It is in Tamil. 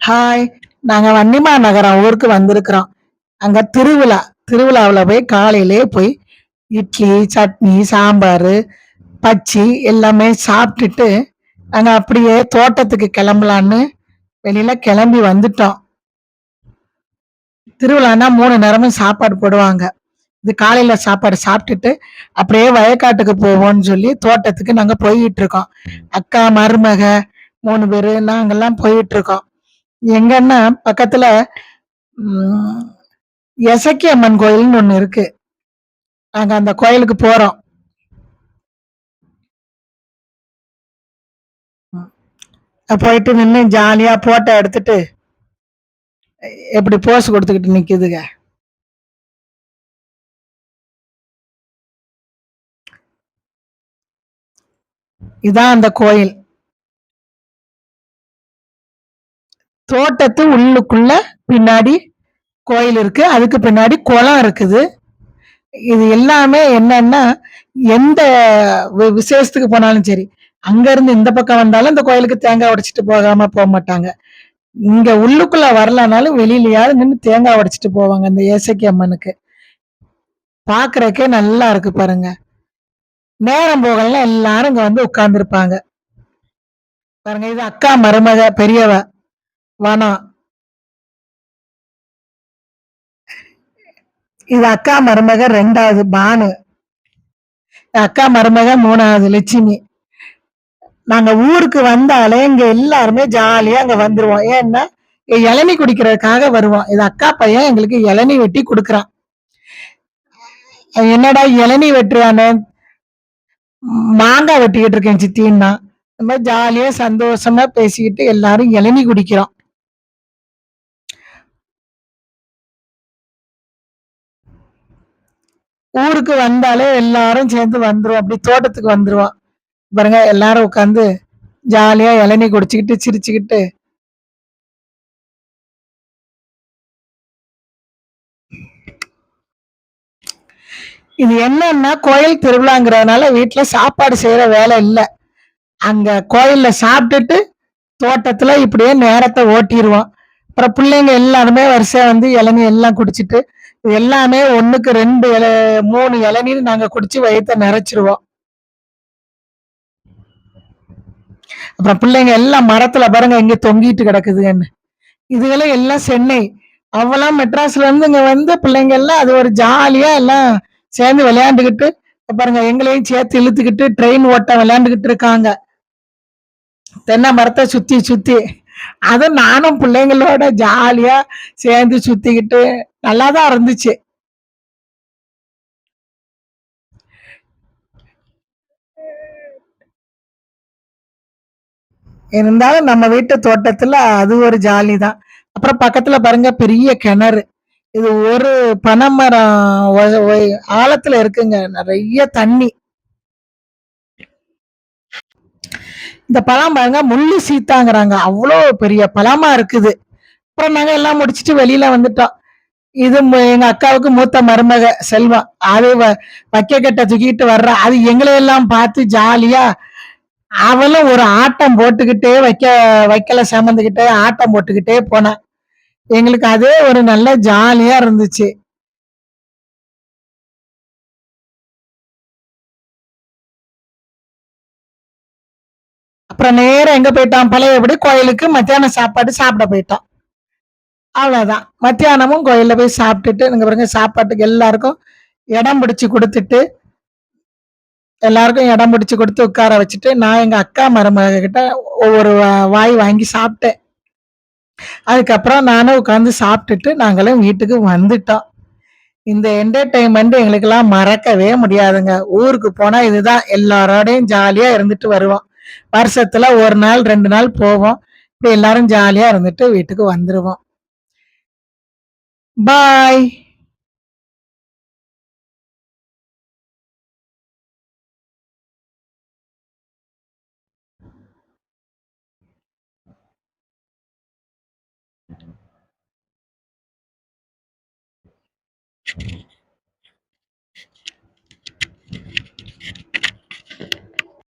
ஹாய் நாங்க வன்னிமா நகரம் ஊருக்கு வந்திருக்கிறோம். அங்க திருவிழா திருவிழாவில் போய் காலையிலே போய் இட்லி சட்னி சாம்பார் பச்சி எல்லாமே சாப்பிட்டுட்டு நாங்கள் அப்படியே தோட்டத்துக்கு கிளம்பலான்னு வெளியில் கிளம்பி வந்துட்டோம். திருவிழான்னா மூணு நேரமும் சாப்பாடு போடுவாங்க. இது காலையில் சாப்பாடு சாப்பிட்டுட்டு அப்படியே வயக்காட்டுக்கு போவோம்னு சொல்லி தோட்டத்துக்கு நாங்கள் போயிட்டு இருக்கோம். அக்கா மருமக மூணு பேர் நாங்கெல்லாம் போயிட்டு இருக்கோம். எங்கன்னா பக்கத்துல எசக்கி அம்மன் கோயில்னு ஒன்று இருக்கு. நாங்க அந்த கோயிலுக்கு போறோம். போயிட்டு நின்று ஜாலியாக போட்டோ எடுத்துட்டு எப்படி போஸ் கொடுத்துக்கிட்டு நிற்கிதுங்க இதான் அந்த கோயில். தோட்டத்து உள்ளுக்குள்ள பின்னாடி கோயில் இருக்கு. அதுக்கு பின்னாடி குளம் இருக்குது. இது எல்லாமே என்னன்னா எந்த வி- விசேஷத்துக்கு போனாலும் சரி அங்க இருந்து இந்த பக்கம் வந்தாலும் இந்த கோயிலுக்கு தேங்காய் உடைச்சிட்டு போகாம போக மாட்டாங்க. இங்க உள்ளுக்குள்ள வரலனாலும் வெளியிலயாவது நின்று தேங்காய் உடைச்சிட்டு போவாங்க இந்த ஏசக்கி அம்மனுக்கு. பாக்குறக்கே நல்லா இருக்கு பாருங்க. நேரம் போகலாம் எல்லாரும் இங்க வந்து உட்கார்ந்துருப்பாங்க. பாருங்க இது அக்கா மருமக பெரியவ. வேணாம் இது அக்கா மருமக ரெண்டாவது பானு. அக்கா மருமக மூணாவது லட்சுமி. நாங்க ஊருக்கு வந்தாலே இங்க எல்லாருமே ஜாலியா அங்க வந்துருவோம். ஏன்னா இளநி இளநீ குடிக்கிறதுக்காக வருவோம். இது அக்கா பையன் எங்களுக்கு இளநீ வெட்டி கொடுக்குறான். என்னடா இளநீ வெட்டுறானே? மாங்காய் வெட்டிக்கிட்டு இருக்கேன் சித்தின்னா. இந்த மாதிரி ஜாலியா சந்தோஷமா பேசிக்கிட்டு எல்லாரும் இளநீ குடிக்கிறோம். ஊருக்கு வந்தாலே எல்லாரும் சேர்ந்து வந்துருவோம். அப்படி தோட்டத்துக்கு வந்துருவோம். பாருங்க எல்லாரும் உட்காந்து ஜாலியா இளநீ குடிச்சுக்கிட்டு சிரிச்சுக்கிட்டு. இது என்னன்னா கோயில் திருவிழாங்கிறதுனால வீட்டுல சாப்பாடு செய்யற வேலை இல்லை. அங்க கோயில்ல சாப்பிட்டுட்டு தோட்டத்துல இப்படியே நேரத்தை ஓட்டிடுவோம் அப்புறம் பிள்ளைங்க எல்லாருமே வரிசையா வந்து இளநீ எல்லாம் குடிச்சிட்டு எல்லாமே ஒண்ணுக்கு ரெண்டு இல மூணு இளநீர் நாங்க குடிச்சு வயிற்ற நிறைச்சிருவோம். அப்புறம் பிள்ளைங்க எல்லாம் மரத்துல பாருங்க இங்க தொங்கிட்டு கிடக்குதுன்னு. இதுகளும் எல்லாம் சென்னை. அவெல்லாம் மெட்ராஸ்ல இருந்து இங்க வந்து பிள்ளைங்க எல்லாம் அது ஒரு ஜாலியா எல்லாம் சேர்ந்து விளையாண்டுக்கிட்டு பாருங்க எங்களையும் சேர்த்து இழுத்துக்கிட்டு ட்ரெயின் ஓட்ட விளையாண்டுக்கிட்டு இருக்காங்க. தென்னை மரத்தை சுத்தி சுத்தி. அது நானும் பிள்ளைங்களோட ஜாலியா சேர்ந்து சுத்திக்கிட்டு நல்லாதான் இருந்துச்சு. இருந்தாலும் நம்ம வீட்டு தோட்டத்துல அது ஒரு ஜாலி தான். அப்புறம் பக்கத்துல பாருங்க பெரிய கிணறு. இது ஒரு பனைமரம் ஒ- ஆழத்துல இருக்குங்க. நிறைய தண்ணி. இந்த பழம் பாருங்க முள்ளு சீத்தாங்கிறாங்க. அவ்வளோ பெரிய பழமா இருக்குது. அப்புறம் நாங்க எல்லாம் முடிச்சிட்டு வெளியில வந்துட்டோம். இது எங்க அக்காவுக்கு மூத்த மருமக செல்வம் அது வ- வைக்க கட்ட தூக்கிட்டு வர்ற. அது எங்களை எல்லாம் பார்த்து ஜாலியா அவளும் ஒரு ஆட்டம் போட்டுக்கிட்டே வைக்க வைக்கல சுமந்துக்கிட்டே ஆட்டம் போட்டுக்கிட்டே போனான் எங்களுக்கு அதே ஒரு நல்ல ஜாலியா இருந்துச்சு. அப்புறம் நேரம் எங்க போயிட்டான்? பழையபடி கோயிலுக்கு மத்தியானம் சாப்பாடு சாப்பிட போயிட்டான். அவ்வளோதான் மத்தியானமும் கோயிலில் போய் சாப்பிட்டுட்டு இங்கே பாருங்க சாப்பாட்டுக்கு எல்லாருக்கும் இடம் பிடிச்சி கொடுத்துட்டு எல்லாருக்கும் இடம் பிடிச்சி கொடுத்து உட்கார வச்சுட்டு நான் எங்கள் அக்கா மருமக கிட்ட ஒவ்வொரு வா- வாய் வாங்கி சாப்பிட்டேன். அதுக்கப்புறம் நானும் உட்காந்து சாப்பிட்டுட்டு நாங்களும் வீட்டுக்கு வந்துட்டோம். இந்த என்டர்டைன்மெண்ட் எங்களுக்கெல்லாம் மறக்கவே முடியாதுங்க. ஊருக்கு போனால் இதுதான். எல்லாரோடையும் ஜாலியாக இருந்துட்டு வருவோம். வருஷத்துல ஒரு நாள் ரெண்டு நாள் போவோம். இப்படி எல்லாரும் ஜாலியா இருந்துட்டு வீட்டுக்கு வந்துருவோம். பாய்